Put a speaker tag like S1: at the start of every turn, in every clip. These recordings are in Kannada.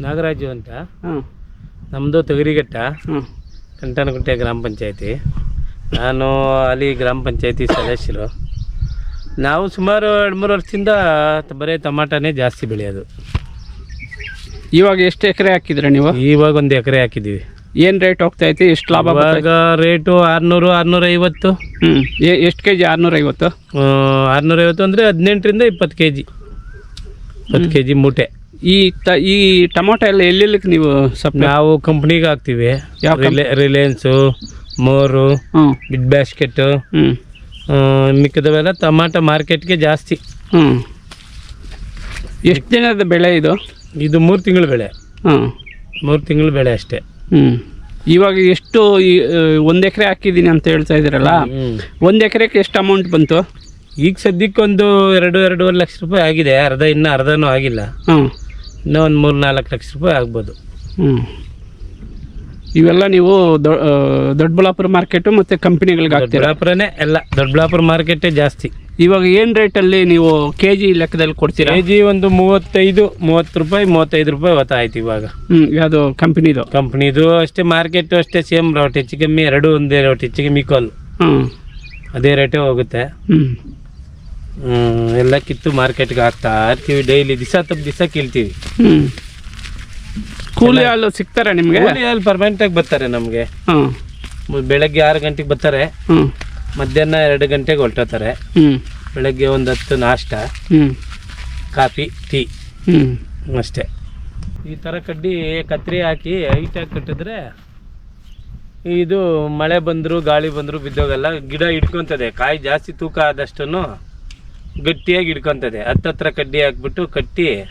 S1: ನಾಗರಾಜು ಅಂತ.
S2: ಹಾಂ
S1: ನಮ್ಮದು ತೊಗರಿಘಟ್ಟ
S2: ಹಾಂ
S1: ಕಂಟನಗುಂಟೆ ಗ್ರಾಮ ಪಂಚಾಯತಿ. ನಾನು ಅಲ್ಲಿ ಗ್ರಾಮ ಪಂಚಾಯತಿ ಸದಸ್ಯರು. ನಾವು ಸುಮಾರು ಎರಡು ಮೂರು ವರ್ಷದಿಂದ ತ- ಬರೀ ಟಮಾಟನೇ ಜಾಸ್ತಿ ಬೆಳೆಯೋದು.
S2: ಇವಾಗ ಎಷ್ಟು ಎಕರೆ ಹಾಕಿದ್ರೆ ನೀವು?
S1: ಇವಾಗ ಒಂದು ಎಕರೆ ಹಾಕಿದ್ದೀವಿ.
S2: ಏನು ರೇಟ್ ಹೋಗ್ತಾ ಐತಿ? ಎಷ್ಟು ಲಾಭ
S1: ಇವಾಗ ರೇಟು ಆರುನೂರು ಆರುನೂರ ಐವತ್ತು
S2: ಹ್ಞೂ ಎಷ್ಟು ಕೆ ಜಿ ಆರುನೂರೈವತ್ತು?
S1: ಆರುನೂರ ಐವತ್ತು ಅಂದರೆ ಹದಿನೆಂಟರಿಂದ ಇಪ್ಪತ್ತು ಕೆ ಜಿ ಇಪ್ಪತ್ತು ಕೆ ಜಿ ಮೂಟೆ.
S2: ಈ ತ ಈ ಟೊಮೊಟೊ ಎಲ್ಲ ಎಲ್ಲೆಲ್ಲಕ್ಕೆ ನೀವು ಸ್ವಲ್ಪ
S1: ನಾವು ಕಂಪ್ನಿಗೆ ಹಾಕ್ತೀವಿ.
S2: ಯಾವ
S1: ರಿಲೆ ರಿಲಯನ್ಸು ಮೋರು
S2: ಹ್ಞೂ.
S1: ಬಿಡ್ ಬ್ಯಾಸ್ಕೆಟ್ಟು
S2: ಹ್ಞೂ.
S1: ಮಿಕ್ಕದವೆಲ್ಲ ಟಮಾಟ ಮಾರ್ಕೆಟ್ಗೆ ಜಾಸ್ತಿ.
S2: ಹ್ಞೂ. ಎಷ್ಟು ದಿನದ ಬೆಳೆ ಇದು?
S1: ಇದು ಮೂರು ತಿಂಗಳು ಬೆಳೆ.
S2: ಹಾಂ
S1: ಮೂರು ತಿಂಗಳು ಬೆಳೆ ಅಷ್ಟೇ.
S2: ಹ್ಞೂ. ಇವಾಗ ಎಷ್ಟು ಈ ಒಂದು ಎಕರೆ ಹಾಕಿದ್ದೀನಿ ಅಂತ ಹೇಳ್ತಾ ಇದ್ದೀರಲ್ಲ?
S1: ಹ್ಮ್.
S2: ಒಂದು ಎಕರೆಗೆ ಎಷ್ಟು ಅಮೌಂಟ್ ಬಂತು?
S1: ಈಗ ಸದ್ಯಕ್ಕೆ ಒಂದು ಎರಡು ಎರಡೂವರೆ ಲಕ್ಷ ರೂಪಾಯಿ ಆಗಿದೆ. ಅರ್ಧ ಇನ್ನೂ ಅರ್ಧನೂ ಆಗಿಲ್ಲ.
S2: ಹಾಂ
S1: ಇನ್ನೂ ಒಂದು ಮೂರು ನಾಲ್ಕು ಲಕ್ಷ ರೂಪಾಯಿ ಆಗ್ಬೋದು.
S2: ಹ್ಞೂ ಇವೆಲ್ಲ ನೀವು ದೊ- ಆ, ದೊಡ್ಡಬಳ್ಳಾಪುರ ಮಾರ್ಕೆಟು ಮತ್ತು ಕಂಪ್ನಿಗಳಿಗೆ ಹಾಕ್ತೀರಾ?
S1: ದೊಡ್ಡಬಳ್ಳಾಪುರನೇ ಎಲ್ಲ ದೊಡ್ಡಬಳ್ಳಾಪುರ ಮಾರ್ಕೆಟೇ ಜಾಸ್ತಿ.
S2: ಇವಾಗ ಏನು ರೇಟಲ್ಲಿ ನೀವು ಕೆ ಜಿ ಲೆಕ್ಕದಲ್ಲಿ ಕೊಡ್ತೀರಾ?
S1: ಕೆ ಜಿ ಒಂದು ಮೂವತ್ತೈದು ಮೂವತ್ತು ರೂಪಾಯಿ ಮೂವತ್ತೈದು ರೂಪಾಯಿ ಹೊತ್ತಾಯ್ತು ಇವಾಗ.
S2: ಹ್ಞೂ ಯಾವುದು ಕಂಪ್ನಿದು?
S1: ಕಂಪ್ನಿದು ಅಷ್ಟೇ ಮಾರ್ಕೆಟು ಅಷ್ಟೇ ಸೇಮ್ ರೇಟ್ ಹೆಚ್ಚು ಕಮ್ಮಿ ಎರಡು ಒಂದೇ ರೇಟ್ ಹೆಚ್ಚು ಕಮ್ಮಿ ಈಕ್ವಲ್.
S2: ಹ್ಞೂ
S1: ಅದೇ ರೇಟೇ ಹೋಗುತ್ತೆ.
S2: ಹ್ಞೂ
S1: ಎಲ್ಲ ಕಿತ್ತು ಮಾರ್ಕೆಟ್ಗೆ ಹಾಕ್ತಾ ಇರ್ತೀವಿ ಡೈಲಿ ದಿವಸ ತಪ್ಪು ದಿವಸ ಕೀಳ್ತೀವಿ.
S2: ಕೂಲಿ ಹಾಲು ಸಿಗ್ತಾರಾ ನಿಮಗೆ?
S1: ಅಲ್ಲಿ ಪರ್ಮನೆಂಟಾಗಿ ಬರ್ತಾರೆ ನಮಗೆ. ಬೆಳಗ್ಗೆ ಆರು ಗಂಟೆಗೆ ಬರ್ತಾರೆ. ಮಧ್ಯಾಹ್ನ ಎರಡು ಗಂಟೆಗೆ ಹೊರಟೋತಾರೆ ಬೆಳಗ್ಗೆ ಒಂದು ಹತ್ತು ನಾಷ್ಟ. Coffee tea. ಅಷ್ಟೇ. ಈ ಥರ ಕಡ್ಡಿ ಕತ್ರಿ ಹಾಕಿ ಹೈಟಾಗಿ ಕಟ್ಟಿದ್ರೆ ಇದು ಮಳೆ ಬಂದರೂ ಗಾಳಿ ಬಂದರೂ ಬಿದ್ದೋಗಲ್ಲ. ಗಿಡ ಹಿಡ್ಕೊತದೆ. ಕಾಯಿ ಜಾಸ್ತಿ ತೂಕ ಆದಷ್ಟು ಗಟ್ಟಿಯಾಗಿ ಹಿಡ್ಕೊತದೆ. ಹತ್ತತ್ರ ಕಡ್ಡಿ ಹಾಕ್ಬಿಟ್ಟು ಕಟ್ಟಿ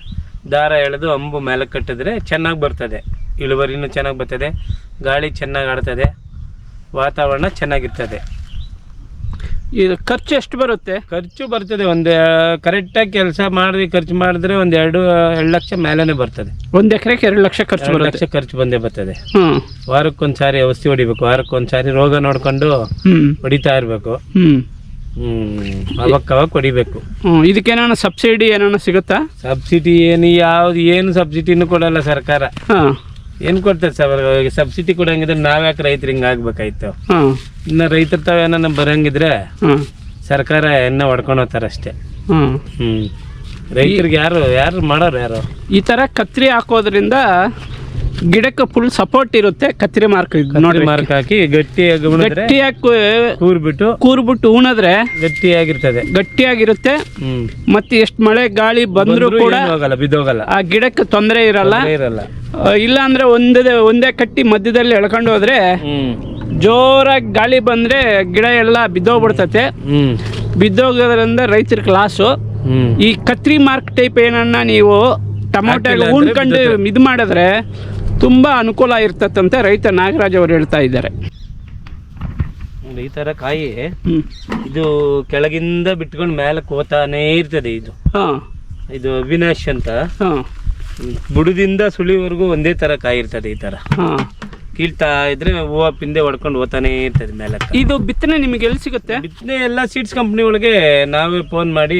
S1: ದಾರ ಎಳೆದು ಅಂಬು ಮೇಲೆ ಕಟ್ಟಿದ್ರೆ ಚೆನ್ನಾಗಿ ಬರ್ತದೆ. ಇಳುವರಿನೂ ಚೆನ್ನಾಗಿ ಬರ್ತದೆ. ಗಾಳಿ ಚೆನ್ನಾಗಿ ಆಡ್ತದೆ. ವಾತಾವರಣ ಚೆನ್ನಾಗಿರ್ತದೆ.
S2: ಇದು ಖರ್ಚು ಎಷ್ಟು ಬರುತ್ತೆ?
S1: ಖರ್ಚು ಬರ್ತದೆ ಒಂದು ಕರೆಕ್ಟಾಗಿ ಕೆಲಸ ಮಾಡಿ ಖರ್ಚು ಮಾಡಿದ್ರೆ ಒಂದು ಎರಡು ಎರಡು ಲಕ್ಷ ಮೇಲೇ ಬರ್ತದೆ.
S2: ಒಂದು ಎಕರೆಗೆ ಎರಡು ಲಕ್ಷ ಖರ್ಚು
S1: ಎರಡು ಲಕ್ಷ ಖರ್ಚು ಬಂದೇ ಬರ್ತದೆ. ವಾರಕ್ಕೊಂದ್ಸಾರಿ ಔಷಧಿ ಹೊಡಿಬೇಕು. ವಾರಕ್ಕೊಂದ್ಸಾರಿ ರೋಗ ನೋಡ್ಕೊಂಡು ಹೊಡಿತಾ ಇರಬೇಕು. ಹ್ಮ್. ಅವಾಗ ಅವಾಗ ಹೊಡಿಬೇಕು
S2: ಹ್ಞೂ ಇದಕ್ಕೇನಾನ ಸಬ್ಸಿಡಿ ಏನಾನ ಸಿಗುತ್ತಾ?
S1: ಸಬ್ಸಿಡಿ ಏನು ಯಾವ್ದು ಏನು ಸಬ್ಸಿಡಿನೂ ಕೊಡಲ್ಲ ಸರ್ಕಾರ.
S2: ಹಾಂ.
S1: ಏನು ಕೊಡ್ತಾರೆ ಸರ್ ಸಬ್ಸಿಡಿ ಕೊಡಂಗಿದ್ರೆ ನಾವ್ಯಾಕೆ ರೈತರು ಹಿಂಗೆ ಆಗ್ಬೇಕಾಯ್ತು? ಇನ್ನು ರೈತರ ತಾವ ಏನಾನ ಬರಂಗಿದ್ರೆ
S2: ಹಾಂ.
S1: ಸರ್ಕಾರ ಎನ್ನ ಹೊಡ್ಕೊಂಡು ಹೋಗ್ತಾರೆ ಅಷ್ಟೇ.
S2: ಹ್ಞೂ
S1: ಹ್ಮ್. ರೈತರಿಗೆ ಯಾರು ಯಾರು ಮಾಡೋರು ಯಾರು?
S2: ಈ ಥರ ಕತ್ರಿ ಹಾಕೋದ್ರಿಂದ ಗಿಡಕ್ಕೆ ಫುಲ್ ಸಪೋರ್ಟ್ ಇರುತ್ತೆ ಕತ್ತರಿ ಮಾರ್ಕ್
S1: ನೋಡಿ ಮಾರ್ಕ್ ಹಾಕಿ ಗಟ್ಟಿಯಾಗಿ
S2: ಗಟ್ಟಿಯಾಗಿ
S1: ಕೂರ್ಬಿಟ್ಟು
S2: ಕೂರ್ಬಿಟ್ಟು ಉಣದ್ರೆ
S1: ಗಟ್ಟಿಯಾಗಿರ್ತದೆ.
S2: ಗಟ್ಟಿಯಾಗಿರುತ್ತೆ. ಮತ್ತೆ ಎಷ್ಟು ಮಳೆ ಗಾಳಿ ಬಂದ್ರು ಕೂಡ
S1: ಬಿದ್ದೋಗಲ್ಲ.
S2: ಆ ಗಿಡಕ್ಕೆ ತೊಂದರೆ ಇರಲ್ಲ.
S1: ಇರಲ್ಲ.
S2: ಇಲ್ಲ ಅಂದ್ರೆ ಒಂದೇ ಒಂದೇ ಕಟ್ಟಿ ಮಧ್ಯದಲ್ಲಿ ಎಳ್ಕೊಂಡು ಹೋದ್ರೆ ಜೋರಾಗಿ ಗಾಳಿ ಬಂದ್ರೆ ಗಿಡ ಎಲ್ಲ ಬಿದ್ದೋಗ್ಬಿಡ್ತತೆ. ಬಿದ್ದೋಗೋದ್ರಿಂದ ರೈತರ ಲಾಸು ಈ ಕತ್ರಿ ಮಾರ್ಕ್ ಟೈಪ್ ಏನನ್ನ ನೀವು ಟೊಮೊಟೊ ಉಣ್ಕೊಂಡು ಇದು ಮಾಡಿದ್ರೆ ತುಂಬಾ ಅನುಕೂಲ ಇರ್ತದಂತೆ ರೈತ ನಾಗರಾಜ್ ಅವರು ಹೇಳ್ತಾ ಇದ್ದಾರೆ.
S1: ಈ ತರ ಕಾಯಿ ಇದು ಕೆಳಗಿಂದ ಬಿಟ್ಕೊಂಡು ಮೇಲೆ ಕೋತಾನೇ ಇರ್ತದೆ ಇದು.
S2: ಹಾ.
S1: ಇದು ಅವಿನಾಶ್ ಅಂತ.
S2: ಹಾಂ.
S1: ಬುಡದಿಂದ ಸುಳಿವರೆಗೂ ಒಂದೇ ತರ ಕಾಯಿ ಇರ್ತದೆ ಈ ತರ.
S2: ಹಾ.
S1: ಕೀಳ್ತಾ ಇದ್ರೆ ಹೂವು ಪಿಂದೆ ಹೊಡ್ಕೊಂಡು ಹೋಗ್ತಾನೆ ಇರ್ತದೆ ಮೇಲೆ
S2: ಇದು ಬಿತ್ತನೆ ನಿಮಗೆ ಎಲ್ಲಿ ಸಿಗುತ್ತೆ?
S1: ಬಿತ್ತನೆ ಎಲ್ಲ ಸೀಡ್ಸ್ ಕಂಪ್ನಿ ಒಳಗೆ ನಾವೇ ಫೋನ್ ಮಾಡಿ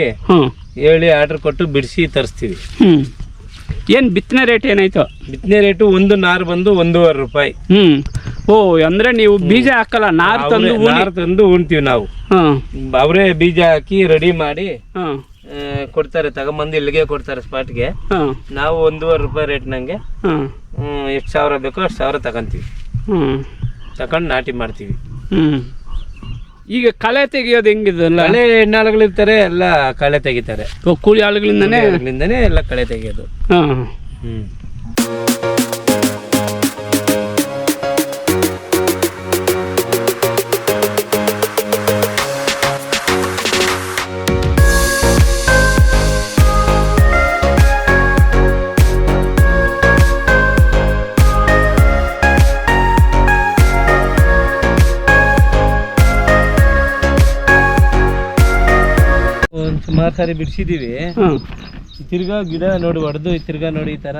S1: ಹೇಳಿ ಆರ್ಡರ್ ಕೊಟ್ಟು ಬಿಡಿಸಿ ತರಿಸ್ತೀವಿ.
S2: ಏನ್ ಬಿತ್ತನೆ ರೇಟ್ ಏನಾಯ್ತು?
S1: ಬಿತ್ತನೆ ರೇಟು ಒಂದು ನಾರು ಬಂದು ಒಂದೂವರೆ ರೂಪಾಯಿ.
S2: ಹ್ಮ್. ಓ ಅಂದ್ರೆ ನೀವು ಬೀಜ ಹಾಕಲ್ಲ ನಾರ್ ತಂದು
S1: ಅವ್ರೇ-
S2: ಊನಿ-
S1: ನಾರು ತಂದು ಉಣ್ತೀವಿ ನಾವು.
S2: ಹ್ಮ್
S1: ಅವರೇ ಬೀಜ ಹಾಕಿ ರೆಡಿ ಮಾಡಿ ಆ, ಕೊಡ್ತಾರೆ ತಗೊಂಬಂದು ಇಲ್ಲಿಗೆ ಕೊಡ್ತಾರೆ ಸ್ಪಾಟ್ಗೆ
S2: ಗೆ.
S1: ನಾವು ಒಂದೂವರೆ ರೂಪಾಯಿ ರೇಟ್ ನಂಗೆ.
S2: ಹ್ಮ್
S1: ಎಷ್ಟು ಸಾವಿರ ಬೇಕೋ ಅಷ್ಟು ಸಾವಿರ ತಗೊಂತೀವಿ.
S2: ಹ್ಮ್.
S1: ತಗೊಂಡು ನಾಟಿ ಮಾಡ್ತೀವಿ.
S2: ಹ್ಮ್. ಈಗ ಕಳೆ ತೆಗೆಯೋದು ಹೆಂಗಿದಲ್ಲ?
S1: ಕಳೆ ಹೆಣ್ಣಾಳುಗಳಿರ್ತಾರೆ ಎಲ್ಲ ಕಳೆ ತೆಗಿತಾರೆ.
S2: ಕೂಲಿ ಆಳುಗಳಿಂದನೇ
S1: ಎಲ್ಲ ಕಳೆ ತೆಗೆಯೋದು.
S2: ಹಾಂ.
S1: ಹ್ಮ್. ಸುಮಾರು ಸಾರಿ ಬಿಡಿಸಿದೀವಿ.
S2: ಹಾಂ
S1: ತಿರ್ಗಾ ಗಿಡ ನೋಡಿ ಹೊಡೆದು ತಿರ್ಗಾ ನೋಡಿ ಈ ತರ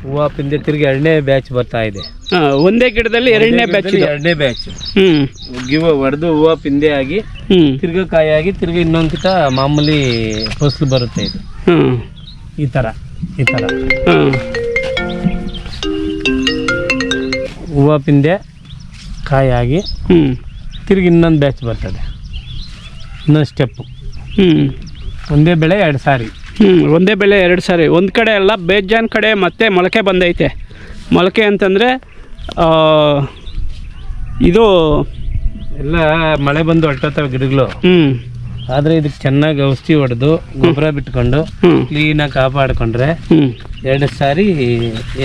S1: ಹೂವು ಪಿಂದೆ ತಿರ್ಗಿ ಎರಡನೇ ಬ್ಯಾಚ್ ಬರ್ತಾ ಇದೆ.
S2: ಹಾಂ ಒಂದೇ ಗಿಡದಲ್ಲಿ ಎರಡನೇ ಬ್ಯಾಚ್ ಇದು.
S1: ಎರಡನೇ ಬ್ಯಾಚ್
S2: ಹ್ಮ್.
S1: ಗಿವ ಹೊಡೆದು ಹೂವು ಪಿಂದೆ ಆಗಿ
S2: ಹ್ಮ್.
S1: ತಿರ್ಗಾ ಆಗಿ ತಿರ್ಗಾ ಇನ್ನೊಂದ್ ಕಿತ ಮಾಮೂಲಿ ಫಸಲು ಬರುತ್ತೆ ಇದು.
S2: ಹ್ಞೂ
S1: ಈ ತರ ಈ ತರ.
S2: ಹಾಂ
S1: ಹೂವು ಪಿಂದೆ ಕಾಯಾಗಿ
S2: ಹ್ಞೂ
S1: ತಿರುಗಿ ಇನ್ನೊಂದು ಬ್ಯಾಚ್ ಬರ್ತದೆ. ಇನ್ನೊಂದು ಸ್ಟೆಪ್ಪು
S2: ಹ್ಞೂ
S1: ಒಂದೇ ಬೆಳೆ ಎರಡು ಸಾರಿ.
S2: ಹ್ಞೂ ಒಂದೇ ಬೆಳೆ ಎರಡು ಸಾರಿ. ಒಂದು ಕಡೆ ಅಲ್ಲ ಬೇಜಾನ್ ಕಡೆ ಮತ್ತೆ ಮೊಳಕೆ ಬಂದೈತೆ. ಮೊಳಕೆ ಅಂತಂದರೆ ಇದು
S1: ಎಲ್ಲ ಮಳೆ ಬಂದು ಹೊರಟೋತವೆ ಗಿಡಗಳು.
S2: ಹ್ಞೂ
S1: ಆದರೆ ಇದಕ್ಕೆ ಚೆನ್ನಾಗಿ ಔಷಧಿ ಹೊಡೆದು ಗೊಬ್ಬರ ಬಿಟ್ಕೊಂಡು ಕ್ಲೀನಾಗಿ ಕಾಪಾಡಿಕೊಂಡ್ರೆ ಎರಡು ಸಾರಿ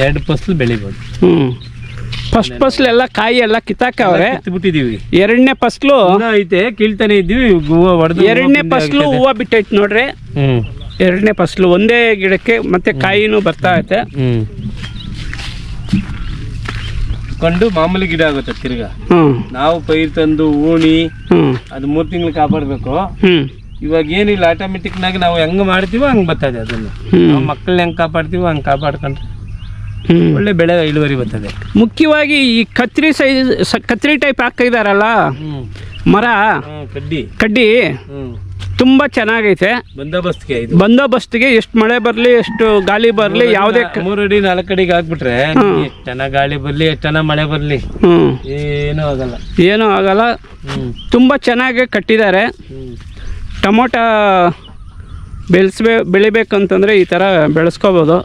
S1: ಎರಡು ಫಸಲು ಬೆಳಿಬೋದು.
S2: ಹ್ಞೂ ಫಸ್ಟ್ ಫಸ್ಟ್ ಎಲ್ಲ ಕಾಯಿ ಎಲ್ಲ ಕಿತ್ತಾಕವ್ರೆ.
S1: ಬಿಟ್ಟಿದೀವಿ
S2: ಎರಡನೇ ಫಸ್ಲು
S1: ಐತೆ ಕೀಳ್ತಾನೆ ಇದ್ದೀವಿ ಹೂವು ಹೊಡೆದು
S2: ಎರಡನೇ ಫಸ್ಲು ಹೂವು ಬಿಟ್ಟೈತೆ ನೋಡ್ರಿ. ಎರಡನೇ ಫಸ್ಲು ಒಂದೇ ಗಿಡಕ್ಕೆ ಮತ್ತೆ ಕಾಯಿನೂ ಬರ್ತಾ ಐತೆ.
S1: ಕಂಡು ಮಾಮೂಲಿ ಗಿಡ ಆಗುತ್ತೆ ತಿರ್ಗಾ. ನಾವು ಪೈರ್ ತಂದು ಊಣಿ
S2: ಹ್ಞೂ
S1: ಅದು ಮೂರ್ ತಿಂಗಳು ಕಾಪಾಡ್ಬೇಕು. ಇವಾಗ ಏನಿಲ್ಲ ಆಟೋಮೆಟಿಕ್ನಾಗಿ ನಾವು ಹೆಂಗ್ ಮಾಡ್ತೀವೋ ಹಂಗ್ ಬರ್ತದೆ ಅದನ್ನು. ಮಕ್ಕಳನ್ನ ಹೆಂಗ್ ಕಾಪಾಡ್ತೀವೋ ಹಂಗ್ ಕಾಪಾಡ್ಕೊಂಡ್ರೆ. ಒಳ್ಳೆ ಬೆಳೆ ಇಳುವರಿ ಬರ್ತದೆ.
S2: ಮುಖ್ಯವಾಗಿ ಈ ಕತ್ರಿ ಸೈಜ್ ಕತ್ರಿ ಟೈಪ್ ಹಾಕಿದಾರಲ್ಲ? ಮರ?
S1: ಕಡ್ಡಿ.
S2: ಕಡ್ಡಿ? ತುಂಬಾ ಚೆನ್ನಾಗೈತೆ.
S1: ಬಂದೋಬಸ್ತ್ಗೆ
S2: ಬಂದೋಬಸ್ತ್ಗೆ ಎಷ್ಟು ಮಳೆ ಬರಲಿ ಎಷ್ಟು ಗಾಳಿ ಬರಲಿ ಯಾವುದೇ
S1: ಮೂರು ಅಡಿ ನಾಲ್ಕು ಅಡಿಗೆ ಹಾಕ್ಬಿಟ್ರೆ ಚೆನ್ನಾಗಿ ಗಾಳಿ ಬರಲಿ ಎಷ್ಟು ಚೆನ್ನಾಗಿ ಮಳೆ ಬರಲಿ. ಏನೂ ಆಗಲ್ಲ.
S2: ಏನೂ ಆಗಲ್ಲ. ತುಂಬಾ ಚೆನ್ನಾಗಿ ಕಟ್ಟಿದ್ದಾರೆ
S1: ಟೊಮೊಟೊ
S2: ಟೊಮೊಟ ಬೆಳೆಸ್ಬೇ ಬೆಳಿಬೇಕಂತಂದ್ರೆ ಈ ಥರ ಬೆಳೆಸ್ಕೋಬೋದು.